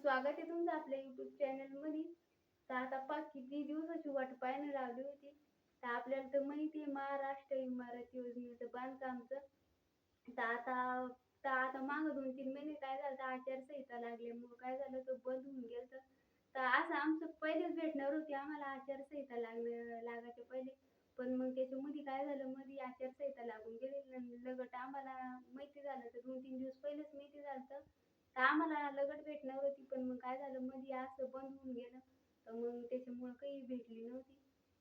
स्वागत आहे तुमचं आपल्या युट्यूब चॅनलमध्ये तर आता पाच किती दिवसाची वाट पाहायला लावली होती. तर आपल्याला तर माहिती आहे महाराष्ट्र इमारत योजनेचं बांधकामचं. तर आता तर आता माग दोन तीन महिने काय झालं तर आचारसंहिता लागल्यामुळं काय झालं तर बंद होऊन गेलं तर असं आमचं पहिलेच भेटणार होती. आम्हाला आचारसंहिता लागलं लागायच्या पहिले. पण मग त्याच्यामध्ये काय झालं? मध्ये आचारसंहिता लागून गेली. लगट आम्हाला माहिती झालं तर दोन तीन दिवस पहिलेच माहिती झालं तर आम्हाला लगट भेटणार होती पण मग काय झालं मध्ये असं बंद होऊन गेलं. तर मग त्याच्यामुळं काही भेटली नव्हती.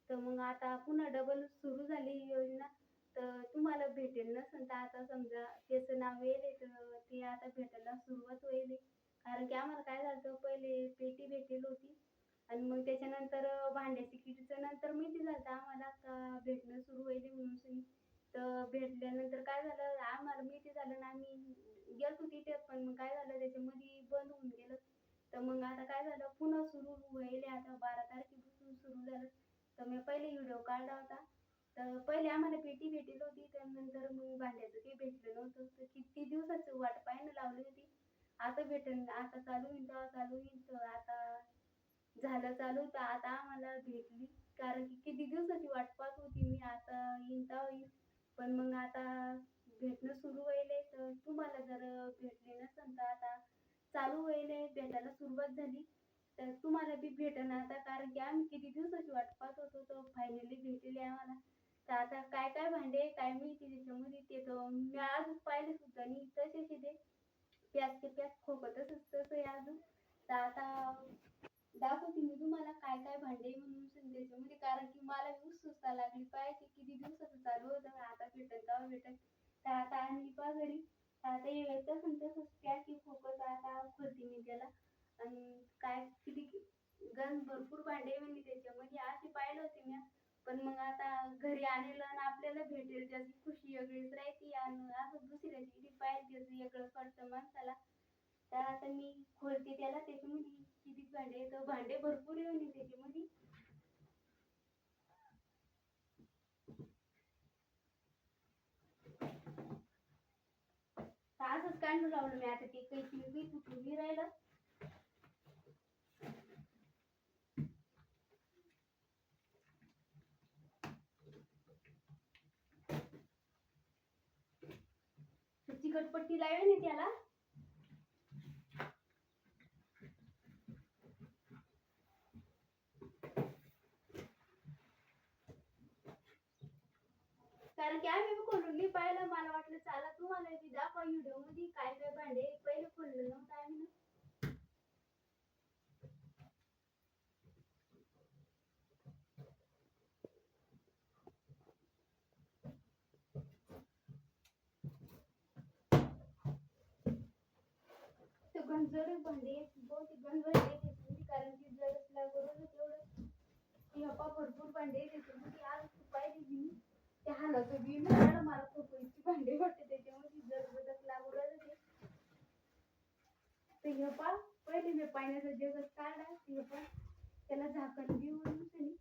तर मग आता पुन्हा डबल सुरू झाली ही योजना. तर तुम्हाला भेटेल नसेल तर आता समजा त्याचं नाव येईल तर ते आता भेटायला सुरुवात होईल. कारण की आम्हाला काय झालं पहिले पेटी भेटेल होती. आणि मग त्याच्यानंतर भांड्याची किटचं नंतर माहिती झालं आम्हाला का भेटणं सुरू होईल म्हणून. तर भेटल्यानंतर काय झालं आम्हाला माहिती झालं ना आम्ही गेलतो तिथे पण मग काय झालं त्याच्यामध्ये बंद होऊन गेलं. तर मग आता काय झालं पुन्हा सुरू व्हायले आता बारा तारखेपासून सुरू झालं. तर मी पहिले व्हिडिओ काढला होता. तर पहिले आम्हाला पेटी भेटेल होती त्यानंतर मग भांड्याचं काही भेटलं नव्हतं. तर किती दिवसाचं वाट पाहायला लावली होती. आता भेटेल आता चालू होईल तेव्हा चालू होईल तर आता झालं चालू. तर आता आम्हाला भेटली कारण की किती दिवसाची वाट पाहत होती मी. आता येईल तेव्हा येईल पण मग आता भेटणं सुरू होईल तर तुम्हाला जर भेटले नसन तर आता चालू व्हायले भेटायला सुरुवात झाली. तर तुम्हाला बी भेटणं आता कारण की आम्ही किती दिवसाची वाट पाहत होतो तर फायनली भेटले आम्हाला. तर आता काय काय भांडे काय मिळते त्याच्यामध्ये ते तर मी अजून पाहिले सुद्धा नाही तसेच ते. प्याज ते प्याज खोकतच तसं आहे अजून. तर आता दाखवते मी तुम्हाला काय काय भांडे म्हणून सांग त्याच्यामध्ये म्हणजे कारण की मला बी उत्सुकता लागली. पाहिजे किती दिवसाचं चालू होतं. आता भेटत का भेटत तर आता आणली पा घरी तर आता हे तसं तसंच पॅक आहे आता खोलते मी त्याला. आणि काय किती गण भरपूर भांडे म्हणजे त्याच्यामध्ये. असे पाहिलं होती मी. पण मग आता घरी आणलं आणि आपल्याला भेटेल. त्याची खुशी वेगळीच राहते. आणि असं दुसऱ्याची किती पाहिजे वेगळं पडतं माणसाला. तर आता मी खोलते त्याला त्याच्यामध्ये. किती भांडे तर भांडे भरपूर येऊन त्याच्यामध्ये तासच काय काढून लावलं मी आता ते काही काही तुटून नाही राहिलं चिकटपट्टी लावेल ना त्याला. कारण की आम्ही खोलून पाहिलं. मला वाटलं, चला तुम्हाला बी दाखवा व्हिडिओ मध्ये काय काय भांडे पहिले खोललं नव्हतं आम्ही ना. गंजर भांडे. गंजर आहे त्याच्यामध्ये कारण की जर लागवड तेवढं. ह्यापा भरपूर भांडे त्याच्यामध्ये आज पाहिजे ते त्या हालत बी मला मला इतकी भांडी वाटते त्याच्यामध्ये जर बदक लागू राहिलं ते तर ह्यापा पहिले मी पाण्याचा जगच काढला ह्यापा त्याला झाकण देऊन सनी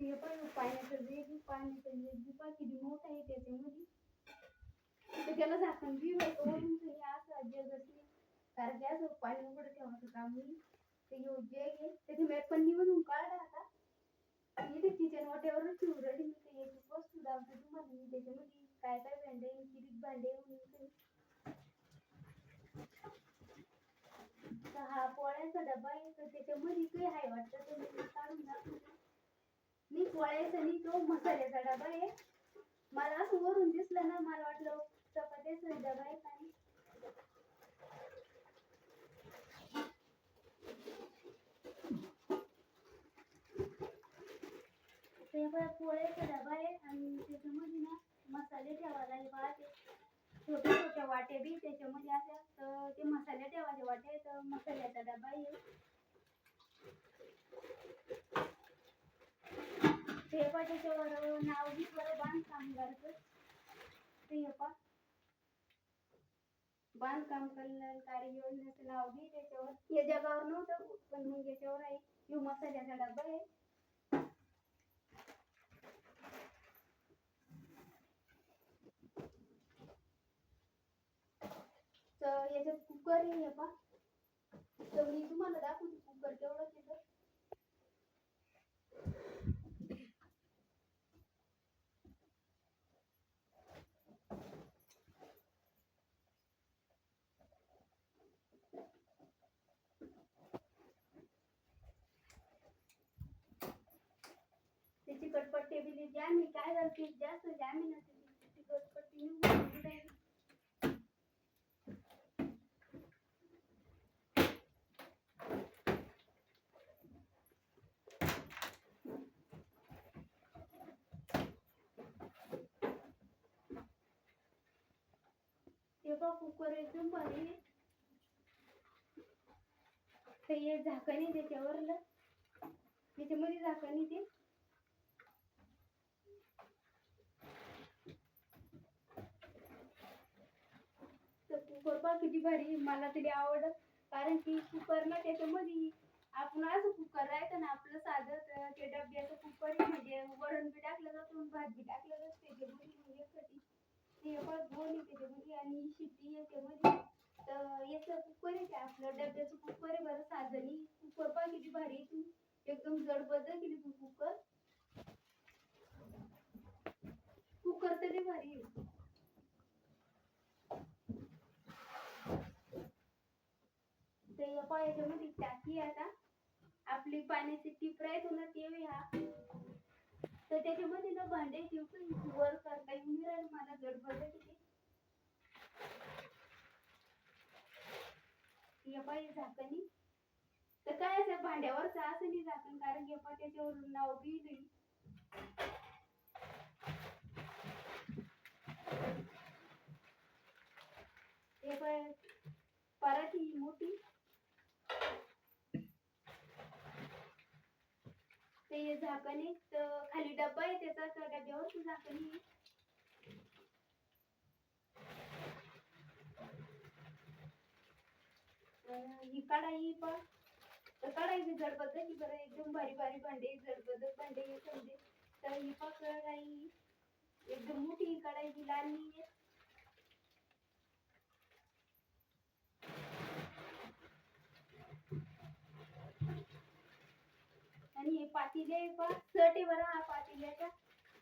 ते पण पाण्याचं जग पाण्याचं जग पा किती मोठं आहे त्याच्यामध्ये. तर त्याला झाकण बी होतं वरून सनी असं जग कारण की असं पाणी उघडं ठेवायचं काम नाही. ते ह्यो जग आहे. त्याची मी पन्नी मधून काढला आता. इथे किचन वाट्यावरच ठेवून राहिली मी ते एक एक वस्तू दाखवते तुम्हाला मी त्याच्यामध्ये काय काय भांडे किती भांडे हा पोळ्याचा डबा आहे तर त्याच्यामध्ये काही आहे वाटतं तर मी काढून दाखवते. मी पोळ्याचा आणि तो मसाल्याचा डबा आहे. मला असं वरून दिसलं ना मला वाटलं चपात्याचा डबा आहे आणि ते बघा पोळ्याचा डबा आहे आणि त्याच्यामध्ये ना मसाले ठेवायला हे पहा ते छोट्या छोट्या वाट्या बी त्याच्यामध्ये अशा तर ते मसाले ठेवायचे वाटे तर मसाल्याचा डबा आहे. ते पहा त्याच्यावर नाव बी बरं बांधकाम करतं. ते हे बांधकाम कल्याणकारी योजनेचं नाव बी त्याच्यावर. या जगावर नव्हतं पण मग याच्यावर आहे. ह्यो मसाल्याचा डबा आहे. तर याच्यात कुकर आहे हे तर मी तुम्हाला दाखवते कुकर केवढं केलं त्याची कटपट्टी बिली ज्या मी काय झालं जास्त जॅम आहे ना कटपट्टी निघून ते कुकर एकदम भारी आहे. हे झाकणी आहे त्याच्यामध्ये झाकणी ते. तर कुकर पहा किती भारी मला तरी आवड कारण की कुकर ना त्याच्यामध्ये आपण असं कुकर राहतं ना आपलं साधं तर ते डब्याचं कुकर म्हणजे वरण बी टाकलं जातो भाजी भात बी टाकलं जातं त्याच्यामध्ये. म्हणजे कधी ते दोन येते त्याच्यामध्ये आणि ही शिट्टी आहे त्याच्यामध्ये तर याचं कुकर येते आपलं डब्याचं कुकर आहे बरं साधं. कुकर पहा किती भारी आहे. तू एकदम जडबद केली तू कुकर. कुकर तरी भारी आहे. ते पहा याच्यामध्ये टाकी आहे आता. आपली पाण्याची टिप राहतो ना ते ह्या तर त्याच्यामध्ये ना भांडे ठेवून वर करता येऊन नाही राहिलं. मला गडबड आहे तिथे झाकणी. तर काय असं भांड्यावरचा असं नाही झाकण कारण की त्याच्यावर नाव बी नाही. हे मोठी. ते हे झाकण आहे तर खाली डब्बा आहे त्याचा त्या डब्यावर झाकण आहे ही कढाई पण. तर कढाई बी ही बरं एकदम भारी भारी भांडे जडबद भांडे हे समजे. तर ही पण कढाई. एकदम मोठी कढाई ही लहान नाही आहे. आणि हे पातीले आहे सट आहे बरं हा पातेल्याचा.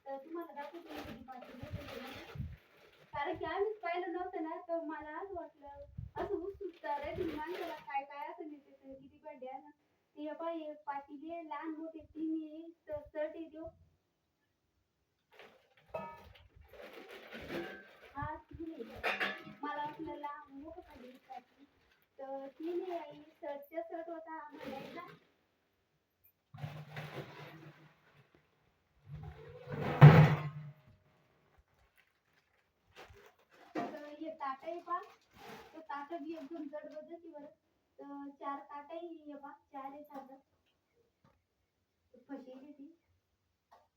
तर तुम्हाला दाखवते मी किती पातेले कारण की आम्हीच पाहिलं नव्हतं ना तर मला आज वाटलं असं उत्सुकता राहते माणसाला काय काय असं नेते किती भांडे आहे ना? ते हे पहा हे आहे, लहान मोठे तीन आहे तर सट आहे तो हा तीन आहे मला वाटलं लहान मोठं पाहिजे तर तीन आहे आई सट होता हा म्हणायचा तर हे ताट आहे पा सगळी ताट जड एकदम बरं. तर चार ताट आहे बा. चार आहे ताट. फसेली ती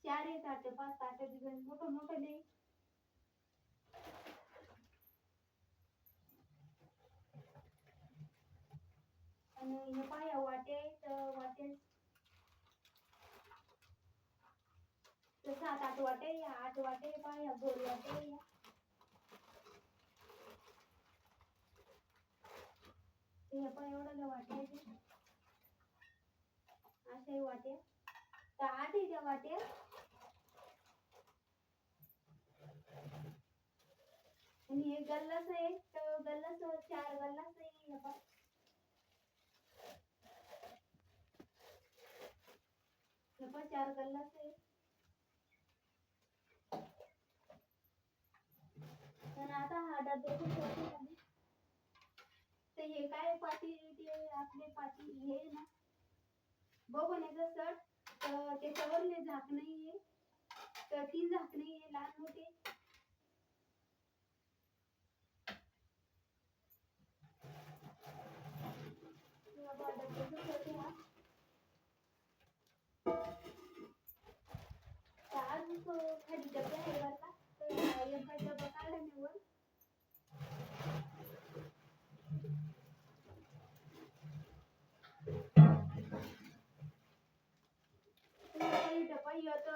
चार आहे ताट. पाच ताट बी गण मोठं मोठं नाही आणि हे पाया वाटे तर वाटे तर सात आठ वाटे या आठ वाटे पाया गोल वाटे या हे पण एवढं वाट्या आहे वाटे. तर आधी त्या आणि हे गल्लास आहे तर गल्लास चार गल्लास आहे हे पण. हे पण चार गल्लास आहे. पण आता हा डब्याचं हे काय पाटी ते आपले पाटी हे आहे ना बघण्याचं सट तर त्याच्यावरले झाकण आहे तर तीन झाकणे आहे लहान मोठे. किंवा खाली डबे आहे बरं का? तर एका काही डबा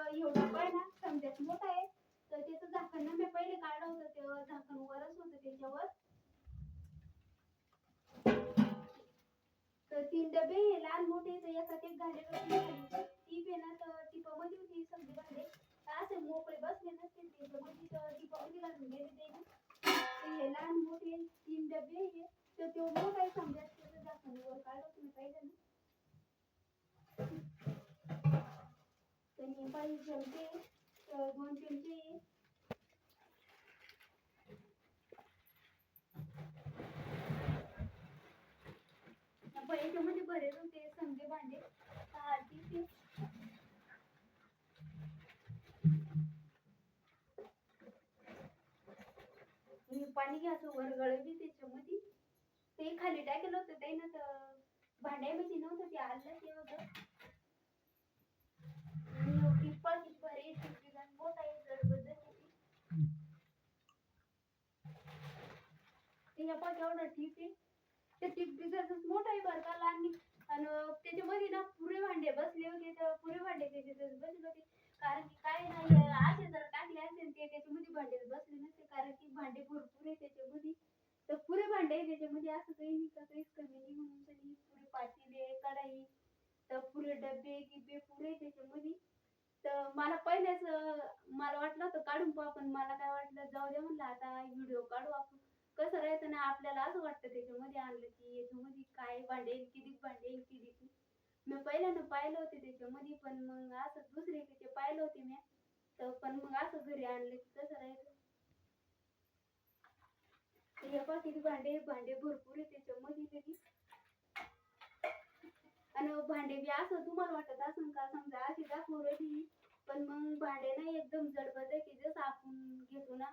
ह्यो तर आहे ना समजाच मोठा आहे. तर त्याचं झाकण ना मी पहिले काढलं होतं. तेव्हा झाकण वरच होतं त्याच्यावर. तर तीन डबे हे लहान मोठे तर एकात एक घाले आहे ना तर टिपामध्ये होती सगळी भांडे. असे मोकळे बसले नसते त्याच्यामध्ये तर टिपामध्ये घालून गेले ते ना हे लहान मोठे तीन डबे हे तर तो मोठा आहे समजा त्याचं वर काढलं तुम्ही पाहिजे ना. तर नेपाळी चमचे दोन चमचे याच्यामध्ये बरेच होते समजे भांडे. सहा मी पाणी घ्यायचं वरगळ बी त्याच्यामध्ये. ते खाली टाकलं होतं ते ना तर भांड्यामध्ये नव्हतं ते आलं ते होतं आणि टिप्पाची भारी टिपी आणि मोठा आहे जडबदल डब्बा ह्या पाच आहे त्याची बिझनेस मोठा आहे बरं का लहान आणि त्याच्यामध्ये ना पुरे भांडे बसले होते तर पुरे भांडे त्याच्यात बसले होते. कारण की काय नाही असे जर टाकले असेल ते त्याच्यामध्ये भांडे बसले नसते. कारण की भांडे भरपूर आहे त्याच्यामध्ये. तर पुरे भांडे आहे त्याच्यामध्ये असं काही नाही का काहीच कमी नाही म्हणून तरी पुरे पातेले कढाई तर पुरे डबे गिबे पुरे त्याच्यामध्ये. तर मला पहिल्याच मला वाटलं होतं काढून पाहू पण मला काय वाटलं जाऊ दे म्हणलं आता व्हिडिओ काढू आपण. कसं राहायचं ना आपल्याला असं वाटतं त्याच्यामध्ये आणलं की याच्यामध्ये काय भांडे किती भांडे किती मी पहिल्यांदा पाहिलं होते त्याच्यामध्ये पण मग असं दुसरे त्याचे पाहिलं होते मी. तर पण मग असं घरी आणलं की कसं राहायचं हे पहा किती भांडे भांडे भरपूर आहे त्याच्यामध्ये लगी आणि भांडे बी असं तुम्हाला वाटत असं का समजा अशी दाखवू पण मग भांडे ना एकदम जडबड की जसं आपण घेतो ना.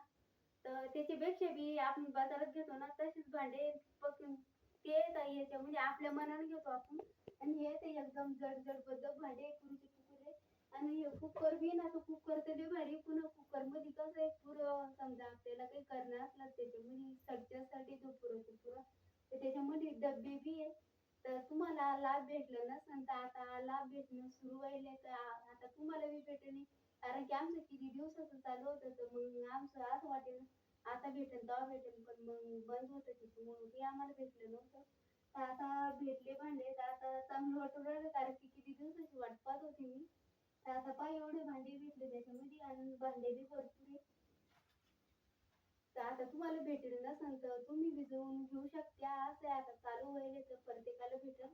तर त्याच्यापेक्षा बी आपण बाजारात घेतो ना तशीच भांडे पकडून ते तर म्हणजे आपल्या मनाने घेतो आपण. आणि हे ते एकदम जड जडबद भांडे कुरुचे कुकर आणि हे कुकर बी ना तो कुकर तर बी भारी पुन्हा कुकरमध्ये कसं आहे पुरं समजा आपल्याला काही करणार असलं त्याच्यामध्ये सगळ्यासाठी तो पुरवतो पुरं तर त्याच्यामध्ये डब्बे बी आहे. तर तुम्हाला लाभ भेटला नसेल तर आता लाभ भेटणं सुरू व्हायले तर आता तुम्हाला बी भेटेल कारण की आमचं किती दिवसाचं चालू होतं तर मग आमचं असं वाटेल आता भेटेल तेव्हा भेटेल पण मग बंद होतं म्हणून ते आम्हाला भेटलं नव्हतं. तर आता भेटले भांडे तर आता चांगलं वाटून राहिलं कारण की किती दिवसाची वाट पाहत होती मी. तर आता पाय एवढे भांडे भेटले त्याच्यामध्ये आणि भांडे बी भरपूर आहे तर आता तुम्हाला भेटेल नसेल तर तुम्ही भिजवून घेऊ शकता असं आहे आता चालू वगैरे तर प्रत्येकाला भेटेल.